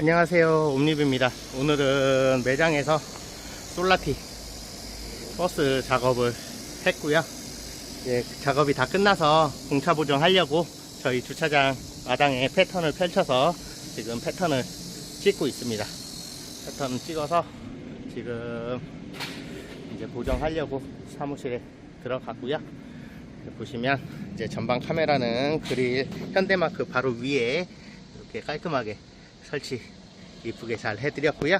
안녕하세요. 옴니브입니다. 오늘은 매장에서 솔라티 버스 작업을 했고요. 이제 작업이 다 끝나서 공차 보정하려고 저희 주차장 마당에 패턴을 펼쳐서 지금 패턴을 찍고 있습니다. 패턴 찍어서 지금 이제 보정하려고 사무실에 들어갔고요. 보시면 이제 전방 카메라는 그릴 현대마크 바로 위에 이렇게 깔끔하게 설치 이쁘게 잘 해드렸고요.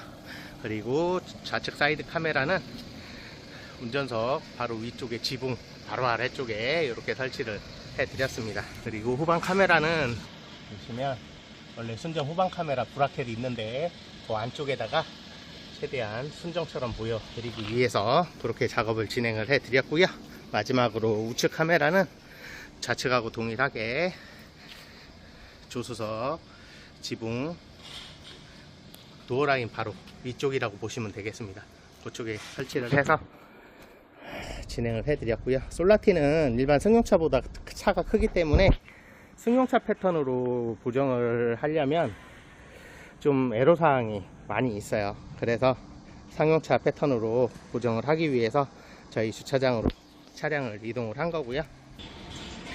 그리고 좌측 사이드 카메라는 운전석 바로 위쪽에 지붕 바로 아래쪽에 이렇게 설치를 해드렸습니다. 그리고 후방 카메라는 보시면 원래 순정 후방 카메라 브라켓이 있는데 그 안쪽에다가 최대한 순정처럼 보여드리기 위해서 그렇게 작업을 진행을 해드렸고요. 마지막으로 우측 카메라는 좌측하고 동일하게 조수석 지붕 도어라인 바로 위쪽이라고 보시면 되겠습니다. 그쪽에 설치를 해서 진행을 해드렸고요. 솔라티는 일반 승용차보다 차가 크기 때문에 승용차 패턴으로 보정을 하려면 좀 애로사항이 많이 있어요. 그래서 상용차 패턴으로 보정을 하기 위해서 저희 주차장으로 차량을 이동을 한 거고요.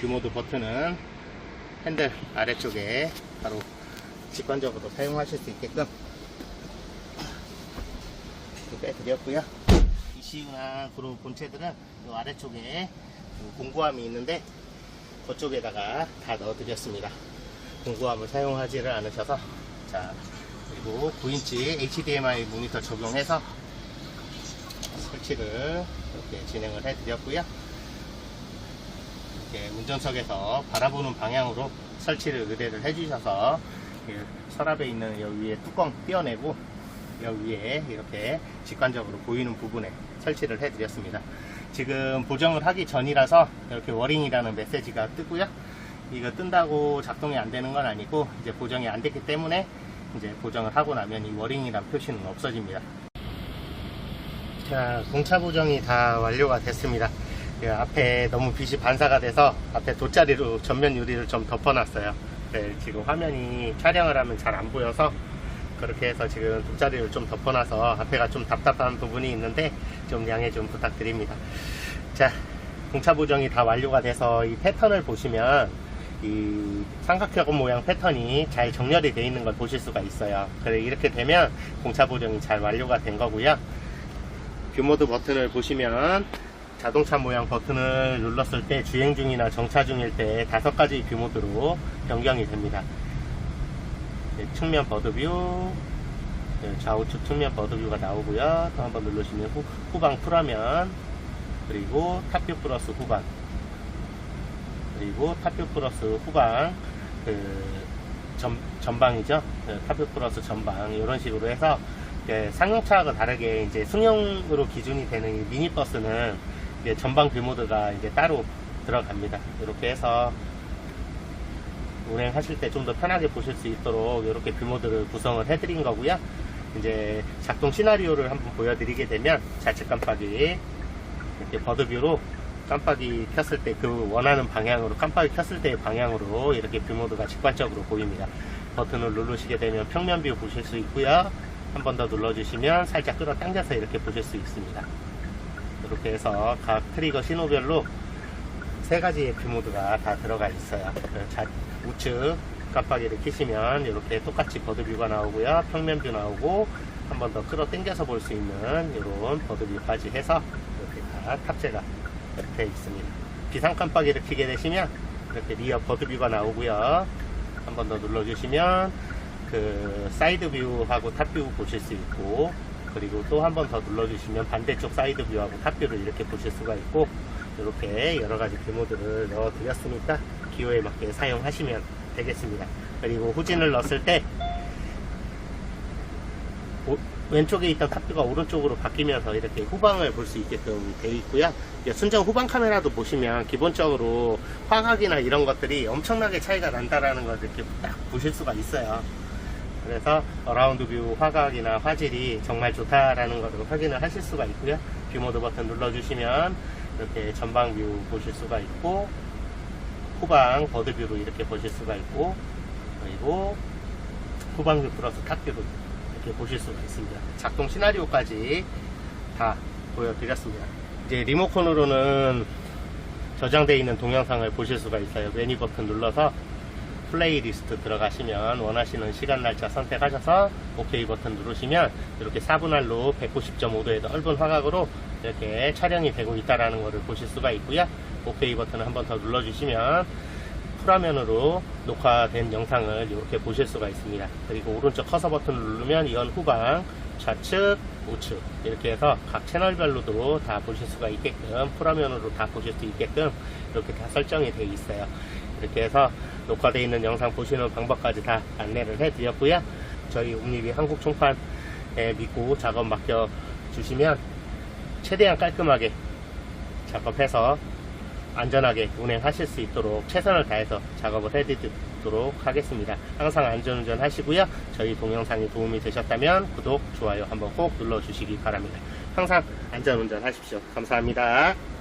규모드 버튼은 핸들 아래쪽에 바로 직관적으로 사용하실 수 있게끔 빼드렸고요. ECU나 그런 본체들은 이 아래쪽에 그 공구함이 있는데 그쪽에다가 다 넣어드렸습니다. 공구함을 사용하지를 않으셔서 자 그리고 9인치 HDMI 모니터 적용해서 설치를 이렇게 진행을 해드렸고요. 이렇게 운전석에서 바라보는 방향으로 설치를 의뢰를 해주셔서 그 서랍에 있는 여기 위에 뚜껑 떼어내고 위에 이렇게 직관적으로 보이는 부분에 설치를 해 드렸습니다. 지금 보정을 하기 전이라서 이렇게 워링이라는 메시지가 뜨고요. 이거 뜬다고 작동이 안 되는 건 아니고 이제 보정이 안 됐기 때문에 이제 보정을 하고 나면 이 워링이란 표시는 없어집니다. 자, 공차 보정이 다 완료가 됐습니다. 그 앞에 너무 빛이 반사가 돼서 앞에 돗자리로 전면 유리를 좀 덮어놨어요. 네, 지금 화면이 촬영을 하면 잘 안 보여서 그렇게 해서 지금 돗자리를 좀 덮어놔서 앞에가 좀 답답한 부분이 있는데 좀 양해 좀 부탁드립니다. 자, 공차 보정이 다 완료가 돼서 이 패턴을 보시면 이 삼각형 모양 패턴이 잘 정렬이 되어 있는 걸 보실 수가 있어요. 그래 이렇게 되면 공차 보정이 잘 완료가 된 거고요. 뷰모드 버튼을 보시면 자동차 모양 버튼을 눌렀을 때 주행 중이나 정차 중일 때 다섯 가지 뷰모드로 변경이 됩니다. 네, 측면 버드뷰, 네, 좌우측 측면 버드뷰가 나오고요. 또 한번 누르시면 후, 후방 풀화면, 그리고 탑뷰 플러스 후방, 그리고 탑뷰 플러스 후방, 그 전, 전방이죠. 네, 탑뷰 플러스 전방 이런 식으로 해서 예, 상용차하고 다르게 이제 승용으로 기준이 되는 이 미니버스는 전방 뷰모드가 이제 따로 들어갑니다. 이렇게 해서 운행하실 때 좀 더 편하게 보실 수 있도록 이렇게 뷰모드를 구성을 해드린 거고요. 이제 작동 시나리오를 한번 보여드리게 되면 좌측 깜빡이 이렇게 버드뷰로 깜빡이 켰을 때 그 원하는 방향으로 깜빡이 켰을 때의 방향으로 이렇게 뷰모드가 직관적으로 보입니다. 버튼을 누르시게 되면 평면 뷰 보실 수 있고요. 한 번 더 눌러주시면 살짝 끌어당겨서 이렇게 보실 수 있습니다. 이렇게 해서 각 트리거 신호별로 세 가지의 뷰모드가 다 들어가 있어요. 우측 깜빡이를 켜시면 이렇게 똑같이 버드뷰가 나오고요. 평면뷰 나오고 한 번 더 끌어 당겨서 볼 수 있는 이런 버드뷰까지 해서 이렇게 다 탑재가 되어 있습니다. 비상 깜빡이를 켜게 되시면 이렇게 리어 버드뷰가 나오고요. 한 번 더 눌러주시면 그 사이드 뷰하고 탑뷰 보실 수 있고 그리고 또 한 번 더 눌러주시면 반대쪽 사이드 뷰하고 탑뷰를 이렇게 보실 수가 있고 이렇게 여러 가지 뷰모드를 넣어 드렸으니까 기호에 맞게 사용하시면 되겠습니다. 그리고 후진을 넣었을 때 오- 왼쪽에 있던 탑뷰가 오른쪽으로 바뀌면서 이렇게 후방을 볼 수 있게끔 되어 있고요. 순정 후방 카메라도 보시면 기본적으로 화각이나 이런 것들이 엄청나게 차이가 난다라는 걸 이렇게 딱 보실 수가 있어요. 그래서 어라운드 뷰 화각이나 화질이 정말 좋다라는 것을 확인을 하실 수가 있고요. 뷰 모드 버튼 눌러주시면 이렇게 전방 뷰 보실 수가 있고 후방 버드 뷰로 이렇게 보실 수가 있고 그리고 후방뷰 플러스 탑뷰로 이렇게 보실 수가 있습니다. 작동 시나리오까지 다 보여드렸습니다. 이제 리모컨으로는 저장되어 있는 동영상을 보실 수가 있어요. 메뉴 버튼 눌러서 플레이리스트 들어가시면 원하시는 시간 날짜 선택하셔서 OK 버튼 누르시면 이렇게 4분할로 190.5도의 넓은 화각으로 이렇게 촬영이 되고 있다라는 것을 보실 수가 있고요. OK 버튼을 한 번 더 눌러주시면 풀화면으로 녹화된 영상을 이렇게 보실 수가 있습니다. 그리고 오른쪽 커서 버튼을 누르면 이건 후방, 좌측, 우측 이렇게 해서 각 채널별로도 다 보실 수가 있게끔 풀화면으로 다 보실 수 있게끔 이렇게 다 설정이 되어 있어요. 이렇게 해서 녹화되어 있는 영상 보시는 방법까지 다 안내를 해 드렸고요. 저희 옴니비 한국 총판에 믿고 작업 맡겨 주시면 최대한 깔끔하게 작업해서 안전하게 운행하실 수 있도록 최선을 다해서 작업을 해드리도록 하겠습니다. 항상 안전운전 하시고요. 저희 동영상이 도움이 되셨다면 구독, 좋아요 한번 꼭 눌러주시기 바랍니다. 항상 안전운전 하십시오. 감사합니다.